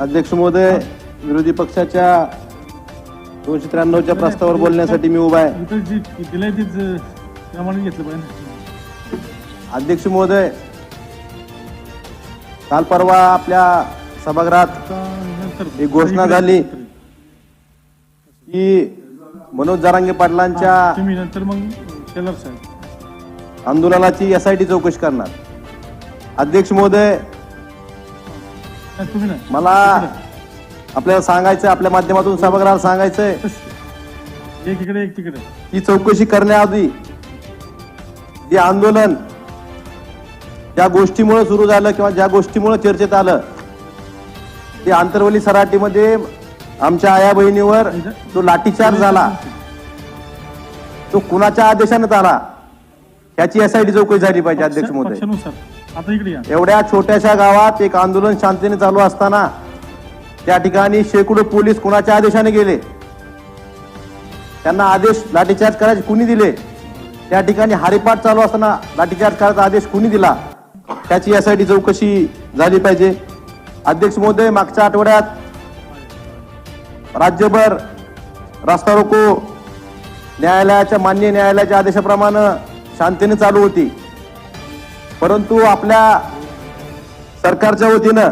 अध्यक्ष महोदय विरोधी पक्षाच्या दोनशे त्र्याण्णवच्या प्रस्तावावर बोलण्यासाठी मी उभा आहे. अध्यक्ष महोदय काल परवा आपल्या सभागृहात एक घोषणा झाली. की मनोज जरांगे पाटलांच्या नंतर मग आंदोलनाची एस आय टी चौकशी करणार अध्यक्ष महोदय मला आपल्याला सांगायचं आपल्या माध्यमातून सभागृहाला सांगायचंय. एक इकडे एक तिकडे. ही चौकशी करण्याआधी जे आंदोलन ज्या गोष्टीमुळे सुरू झालं किंवा ज्या गोष्टीमुळे चर्चेत आलं ते आंतरवली सराटीमध्ये आमच्या आया बहिणीवर जो लाठीचार्ज झाला तो कुणाच्या आदेशाने झाला याची एस आय टी चौकशी झाली पाहिजे अध्यक्ष महोदय. पक्षानुसार. आता इकडे या. एवढ्या छोट्याशा गावात एक आंदोलन शांतीने चालू असताना त्या ठिकाणी शेकडो पोलीस कुणाच्या आदेशाने गेले? त्यांना आदेश लाठीचार्ज करायचे कुणी दिले? त्या ठिकाणी हरिपाठ चालू असताना लाठीचार्ज करायचा आदेश कुणी दिला? त्याची यासाठी चौकशी झाली पाहिजे. अध्यक्ष महोदय मागच्या आठवड्यात राज्यभर रास्ता रोको न्यायालयाच्या मान्य न्यायालयाच्या आदेशाप्रमाणे शांतीने चालू होती. परंतु आपल्या सरकारच्या वतीनं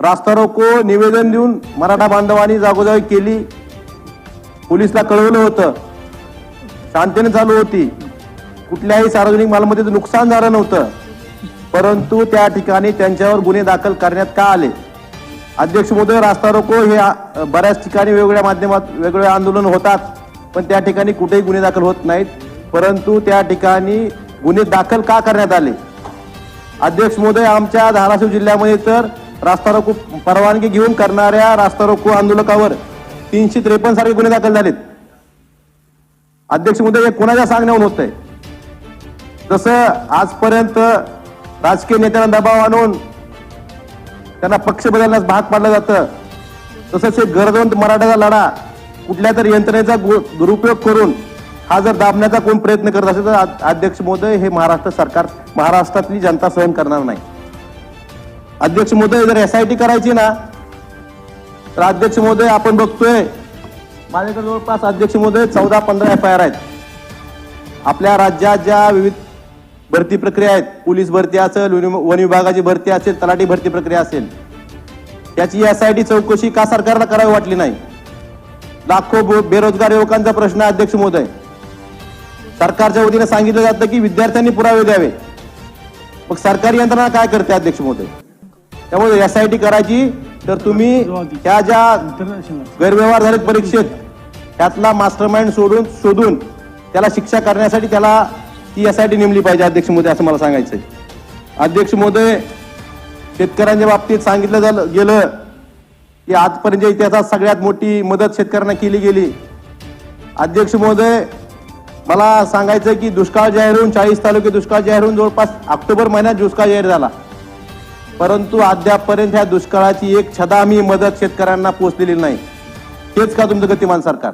रास्ता रोको निवेदन देऊन मराठा बांधवांनी जागोजागी केली. पोलिसला कळवलं होतं. शांततेने चालू होती. कुठल्याही सार्वजनिक मालमत्तेचं नुकसान झालं नव्हतं. परंतु त्या ठिकाणी त्यांच्यावर गुन्हे दाखल करण्यात का आले? अध्यक्ष महोदय रास्ता रोको हे बऱ्याच ठिकाणी वेगवेगळ्या माध्यमात वेगवेगळे आंदोलन होतात. पण त्या ठिकाणी कुठेही गुन्हे दाखल होत नाहीत. परंतु त्या ठिकाणी गुन्हे दाखल का करण्यात आले? अध्यक्ष महोदय आमच्या धाराशिव जिल्ह्यामध्ये तर रास्ता रोको परवानगी घेऊन करणाऱ्या रास्ता रोको आंदोलकावर तीनशे त्रेपन्न सारखे गुन्हे दाखल झालेत. अध्यक्ष महोदय हे कोणाच्या सांगण्याहून होत आहे जसं आजपर्यंत राजकीय नेत्यांना दबाव आणून त्यांना पक्ष बदलण्यास भाग पाडलं जातं तसंच हे गरजवंत मराठ्याचा लढा कुठल्या तरी यंत्रणेचा गु- दुरुपयोग करून हा जर दाबण्याचा कोण प्रयत्न करत असेल तर अध्यक्ष महोदय हे महाराष्ट्र सरकार महाराष्ट्रातली जनता सहन करणार नाही. अध्यक्ष महोदय जर एस आय टी करायची ना तर अध्यक्ष महोदय आपण बघतोय माझ्याकडे जवळपास अध्यक्ष महोदय चौदा पंधरा एफ आय आर आहेत. आपल्या राज्यात ज्या विविध भरती प्रक्रिया आहेत पोलीस भरती असेल वन वन विभागाची भरती असेल तलाठी भरती प्रक्रिया असेल याची एस आय टी चौकशी का सरकारला करावी वाटली नाही? लाखो बो- बेरोजगार युवकांचा प्रश्न अध्यक्ष महोदय. सरकारच्या वतीने सांगितलं जातं की विद्यार्थ्यांनी पुरावे द्यावे. मग सरकारी यंत्रणा काय करते अध्यक्ष महोदय? त्यामुळे एस आय टी करायची तर तुम्ही त्या ज्या गैरव्यवहार झालेत परीक्षेत त्यातला मास्टर माइंड सोडून शोधून त्याला शिक्षा करण्यासाठी त्याला ती एस आय टी नेमली पाहिजे अध्यक्ष मोदय असं मला सांगायचंय. अध्यक्ष महोदय शेतकऱ्यांच्या बाबतीत सांगितलं झालं गेलं की आजपर्यंत इतिहासात सगळ्यात मोठी मदत शेतकऱ्यांना केली गेली. अध्यक्ष महोदय मला सांगायचं की दुष्काळ जाहीर होऊन चाळीस तालुके दुष्काळ जाहीर होऊन जवळपास ऑक्टोबर महिन्यात दुष्काळ जाहीर झाला. परंतु अद्यापपर्यंत ह्या दुष्काळाची एक छदामी मदत शेतकऱ्यांना पोहोचलेली नाही. हेच का तुमचं गतिमान सरकार?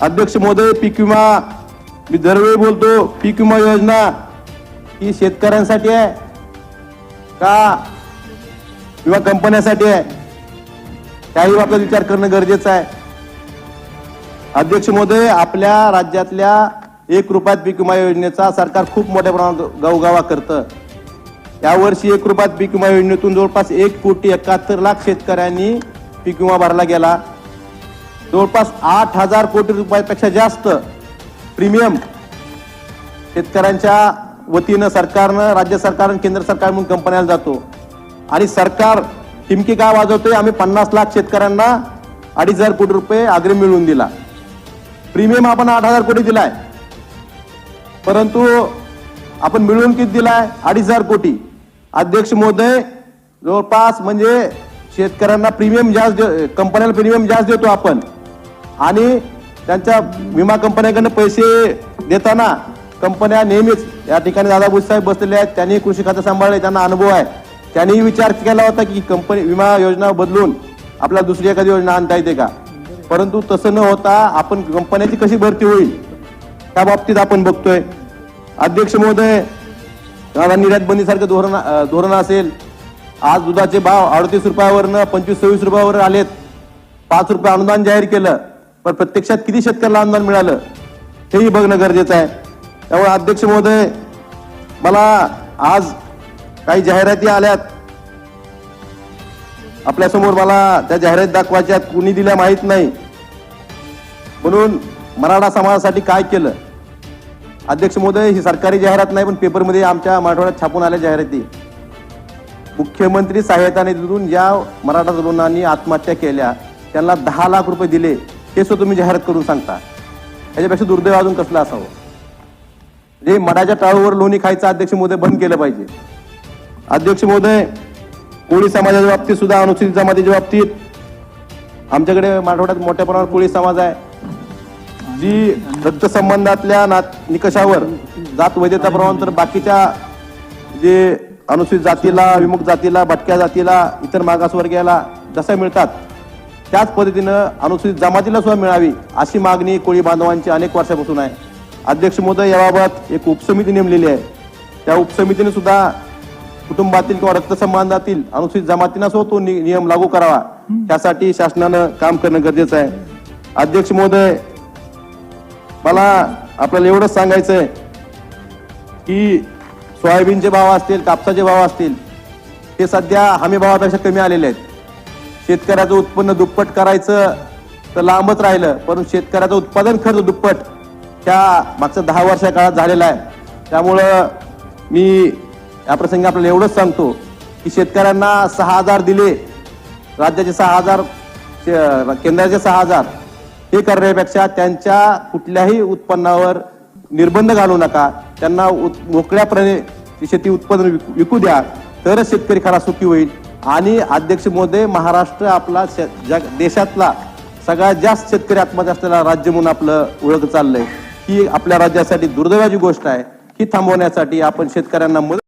अध्यक्ष मोदय पीक विमा मी दरवेळी बोलतो पीक विमा योजना ही शेतकऱ्यांसाठी आहे का किंवा कंपन्यासाठी आहे? त्याही बाबतीत विचार करणं गरजेचं आहे. अध्यक्ष महोदय आपल्या राज्यातल्या एक रुपयात पीक विमा योजनेचा सरकार खूप मोठ्या प्रमाणात गवगावा करतं. यावर्षी एक रुपयात पीक विमा योजनेतून जवळपास एक कोटी एकाहत्तर लाख शेतकऱ्यांनी पीक विमा भरला गेला. जवळपास आठ हजार कोटी रुपयापेक्षा जास्त प्रीमियम शेतकऱ्यांच्या वतीनं सरकारनं राज्य सरकार आणि केंद्र सरकार म्हणून कंपन्याला जातो. आणि सरकार टिमकी काय वाजवतोय आम्ही पन्नास लाख शेतकऱ्यांना अडीच हजार कोटी रुपये अग्रिम मिळवून दिला. प्रीमियम आपण आठ हजार कोटी दिलाय. परंतु आपण मिळवून किती दिलाय? अडीच हजार कोटी. अध्यक्ष महोदय जवळपास म्हणजे शेतकऱ्यांना प्रीमियम जास्त दे- कंपन्याला प्रीमियम जास्त देतो आपण. आणि त्यांच्या विमा कंपन्याकडनं पैसे देताना कंपन्या नेहमीच या ठिकाणी दादा साहेब बसलेले आहेत. त्यांनी कृषी खातं सांभाळले त्यांना अनुभव आहे. त्यांनी विचार केला होता की कंपनी विमा योजना बदलून आपल्याला दुसरी एखादी योजना आणता येते का? परंतु तसं न होता आपण कंपन्याची कशी भरती होईल? त्या बाबतीत आपण बघतोय. अध्यक्ष महोदय आता निर्यात बंदीसारखं धोरण धोरण असेल. आज दुधाचे भाव अडतीस रुपयावरनं पंचवीस सव्वीस रुपयावर आलेत. पाच रुपये अनुदान जाहीर केलं पण प्रत्यक्षात किती शेतकऱ्याला अनुदान मिळालं? हेही बघणं गरजेचं आहे. त्यामुळे अध्यक्ष महोदय मला आज काही जाहिराती आल्यात. आपल्यासमोर मला त्या जाहिरात दाखवायच्या कुणी दिल्या माहीत नाही. म्हणून मराठा समाजासाठी काय केलं? अध्यक्ष महोदय ही सरकारी जाहिरात नाही पण पेपरमध्ये आमच्या मराठवाड्यात छापून आल्या जाहिराती. मुख्यमंत्री सहायता निधीतून ज्या मराठा तरुणांनी आत्महत्या केल्या त्यांना दहा लाख रुपये दिले हे सुद्धा तुम्ही जाहिरात करून सांगता. याच्यापेक्षा दुर्दैव अजून कसलं असावं? म्हणजे मडाच्या टाळूवर लोणी खायचं अध्यक्ष महोदय बंद केलं पाहिजे. अध्यक्ष महोदय कोळी समाजाच्या बाबतीत सुद्धा अनुसूचित जमातीच्या बाबतीत. आमच्याकडे मराठवाड्यात मोठ्या प्रमाणात कोळी समाज आहे. जी रक्तसंबंधातल्या नात निकषावर जात वैधता प्रमाण तर बाकीच्या जे अनुसूचित जातीला विमुक्त जातीला भटक्या जातीला इतर मागासवर्गीयाला जसं मिळतात त्याच पद्धतीनं अनुसूचित जमातीला सुद्धा मिळावी अशी मागणी कोळी बांधवांची अनेक वर्षापासून आहे. अध्यक्ष महोदय याबाबत एक उपसमिती नेमलेली आहे. त्या उपसमितीने सुद्धा कुटुंबातील किंवा रक्तसंबंधातील अनुसूचित जमातींना सो तो नियम लागू करावा. त्यासाठी शासनानं काम करणं गरजेचं आहे. अध्यक्ष महोदय मला आपल्याला एवढंच सांगायचं आहे की सोयाबीनचे भाव असतील कापसाचे भाव असतील ते सध्या हमी भावापेक्षा कमी आलेले आहेत. शेतकऱ्याचं उत्पन्न दुप्पट करायचं तर लांबच राहिलं परंतु शेतकऱ्याचं उत्पादन खर्च दुप्पट त्या मागच्या दहा वर्षा काळात झालेला आहे. त्यामुळं मी या प्रसंगी आपल्याला एवढंच सांगतो की शेतकऱ्यांना सहा हजार दिले राज्याचे सहा हजार शे- केंद्राचे सहा हजार हे करण्यापेक्षा त्यांच्या कुठल्याही उत्पन्नावर निर्बंध घालू नका. त्यांना उत- मोकळ्यापणे शेती उत्पादन विकू- विकू द्या. तरच शेतकरी खरा सुखी होईल. आणि अध्यक्ष मोदी महाराष्ट्र आपला शे- जग देशातला सगळ्यात जास्त शेतकरी आत्महत्या असलेला राज्य म्हणून आपलं ओळख चाललंय. ही आपल्या राज्यासाठी दुर्दैवाची गोष्ट आहे. ही थांबवण्यासाठी आपण शेतकऱ्यांना मदत